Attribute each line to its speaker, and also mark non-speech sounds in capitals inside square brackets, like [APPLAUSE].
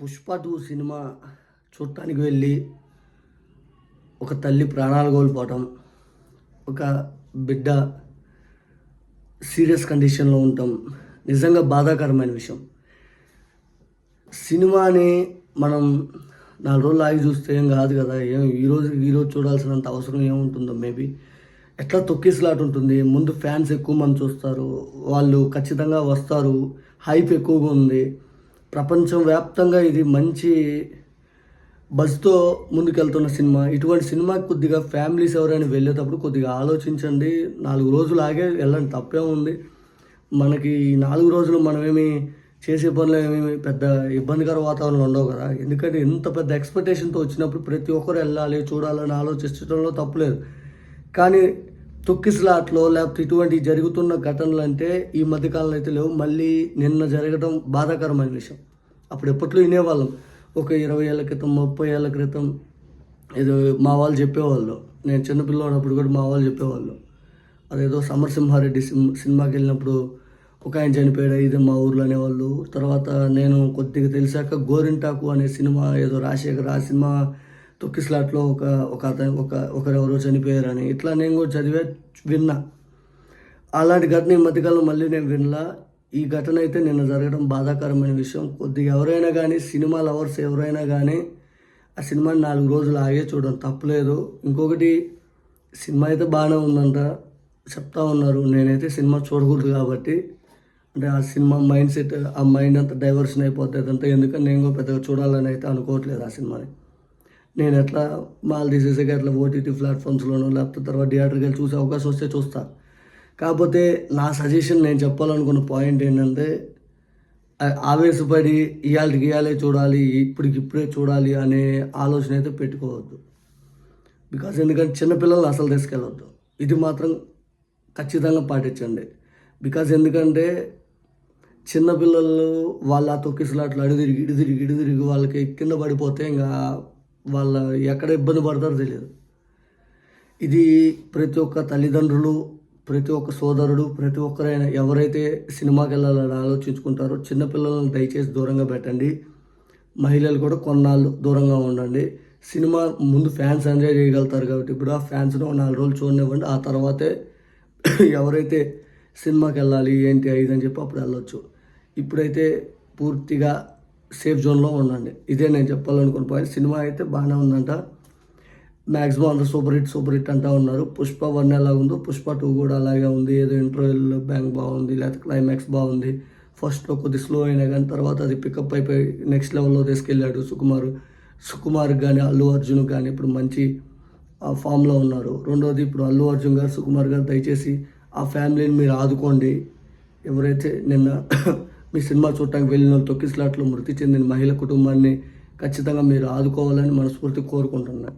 Speaker 1: Pushpa two cinema చూడటానికి వెళ్ళి ఒక తల్లి ప్రాణాలు కోల్పోవటం ఒక బిడ్డ సీరియస్ కండిషన్లో ఉండటం నిజంగా బాధాకరమైన విషయం. సినిమాని మనం నాలుగు రోజులు ఆగి చూస్తే ఏం కాదు కదా ఏం ఈరోజు ఈరోజు చూడాల్సినంత అవసరం ఏముంటుందో మేబీ. ఎట్లా తొక్కిసలాట ఉంటుంది ముందు ఫ్యాన్స్ ఎక్కువ మంది చూస్తారు వాళ్ళు ఖచ్చితంగా వస్తారు హైప్ ఎక్కువగా ఉంది. ప్రపంచం వ్యాప్తంగా ఇది మంచి బజ్తో ముందుకెళ్తున్న సినిమా. ఇటువంటి సినిమాకి కొద్దిగా ఫ్యామిలీస్ ఎవరైనా వెళ్ళేటప్పుడు కొద్దిగా ఆలోచించండి. నాలుగు రోజులు ఆగే వెళ్ళండి తప్పే ఉంది. మనకి ఈ నాలుగు రోజులు మనమేమి చేసే పనులు ఏమేమి పెద్ద ఇబ్బందికర వాతావరణం ఉండవు కదా. ఎందుకంటే ఇంత పెద్ద ఎక్స్పెక్టేషన్తో వచ్చినప్పుడు ప్రతి ఒక్కరు వెళ్ళాలి చూడాలని ఆలోచించడంలో తప్పులేదు కానీ తొక్కిసలాట్లో లేకపోతే ఇటువంటి జరుగుతున్న ఘటనలు అంటే ఈ మధ్యకాలంలో అయితే లేవు. మళ్ళీ నిన్న జరగడం బాధాకరమైన విషయం. అప్పుడు ఎప్పట్లో వినేవాళ్ళం. ఒక ఇరవై ఏళ్ళ క్రితం ముప్పై ఏళ్ళ క్రితం ఏదో మా వాళ్ళు చెప్పేవాళ్ళు. నేను చిన్నపిల్లవాడప్పుడు కూడా మా వాళ్ళు చెప్పేవాళ్ళు. అదేదో సమరసింహారెడ్డి సినిమా సినిమాకి వెళ్ళినప్పుడు ఒక ఆయన చనిపోయాడు ఇది మా ఊర్లో అనేవాళ్ళు. తర్వాత నేను కొద్దిగా తెలిసాక గోరింటాకు అనే సినిమా ఏదో రాజశేఖర్ ఆ సినిమా తొక్కిస్లాట్లో ఒక ఒక అతను ఒక ఒకరెవరో చనిపోయారని. ఇట్లా నేను కూడా చదివే విన్నా. అలాంటి ఘటన ఈ మధ్యకాలం మళ్ళీ నేను వినలా. ఈ ఘటన అయితే నిన్న జరగడం బాధాకరమైన విషయం. కొద్దిగా ఎవరైనా కానీ సినిమా లవర్స్ ఎవరైనా కానీ ఆ సినిమాని నాలుగు రోజులు ఆగే చూడడం తప్పలేదు. ఇంకొకటి సినిమా అయితే బాగానే ఉందంట. చెప్తా ఉన్నారు. నేనైతే సినిమా చూడకూడదు కాబట్టి. అంటే ఆ సినిమా మైండ్ సెట్ ఆ మైండ్ అంతా డైవర్షన్ అయిపోతుంది అంతా ఎందుకని నేను కూడా పెద్దగా చూడాలని అయితే అనుకోవట్లేదు ఆ సినిమాని. నేను ఎట్లా మాల్ తీసేసాక ఎట్లా ఓటీటీ ప్లాట్ఫామ్స్లోనూ లేకపోతే తర్వాత థియేటర్కి వెళ్ళి చూసే అవకాశం వస్తే చూస్తా. కాకపోతే నా సజెషన్ నేను చెప్పాలనుకున్న పాయింట్ ఏంటంటే ఆవేశపడి ఇవాళకి ఇవాళే చూడాలి ఇప్పటికి ఇప్పుడే చూడాలి అనే ఆలోచన అయితే పెట్టుకోవద్దు. బికాజ్ ఎందుకంటే చిన్నపిల్లల్ని అసలు తీసుకెళ్ళవద్దు ఇది మాత్రం ఖచ్చితంగా పాటించండి. బికాజ్ ఎందుకంటే చిన్నపిల్లలు వాళ్ళ ఆ తొక్కిసలాట్లు అడు తిరిగి ఇడిదిరిగి తిరిగి తిరిగి వాళ్ళకి కింద పడిపోతే ఇంకా వాళ్ళ ఎక్కడ ఇబ్బంది పడతారో తెలియదు. ఇది ప్రతి ఒక్క తల్లిదండ్రులు ప్రతి ఒక్క సోదరుడు ప్రతి ఒక్కరైనా ఎవరైతే సినిమాకి వెళ్ళాలని ఆలోచించుకుంటారో చిన్నపిల్లలను దయచేసి దూరంగా పెట్టండి. మహిళలు కూడా కొన్నాళ్ళు దూరంగా ఉండండి. సినిమా ముందు ఫ్యాన్స్ ఎంజాయ్ చేయగలుగుతారు కాబట్టి ఇప్పుడు ఆ ఫ్యాన్స్ను నాలుగు రోజులు చూడనివ్వండి. ఆ తర్వాతే ఎవరైతే సినిమాకి వెళ్ళాలి ఏంటి అది అని చెప్పి అప్పుడు వెళ్ళొచ్చు. ఇప్పుడైతే పూర్తిగా సేఫ్ జోన్లో ఉండండి. ఇదే నేను చెప్పాలనుకున్న పాయింట్ సినిమా అయితే బాగానే ఉందంట. మ్యాక్సిమం అందరూ సూపర్ హిట్ సూపర్ హిట్ అంటా ఉన్నారు. పుష్ప వన్ ఎలా ఉందో పుష్ప టూ కూడా అలాగే ఉంది. ఏదో ఇంటర్వెల్ బ్యాంక్ బాగుంది లేకపోతే క్లైమాక్స్ బాగుంది. ఫస్ట్లో కొద్ది స్లో అయినా కానీ తర్వాత అది పికప్ అయిపోయి నెక్స్ట్ లెవెల్లో తీసుకెళ్ళాడు సుకుమార్. సుకుమార్ కానీ అల్లు అర్జున్ కానీ ఇప్పుడు మంచి ఆ ఫామ్లో ఉన్నారు. రెండోది ఇప్పుడు అల్లు అర్జున్ గారు సుకుమార్ గారు దయచేసి ఆ ఫ్యామిలీని మీరు ఆదుకోండి. ఎవరైతే నిన్న [COUGHS] మీ సినిమా చూడటానికి వెళ్ళిన తొక్కి స్లాట్లో మృతి చెందిన మహిళ కుటుంబాన్ని ఖచ్చితంగా మీరు ఆదుకోవాలని మనస్ఫూర్తి కోరుకుంటున్నాను.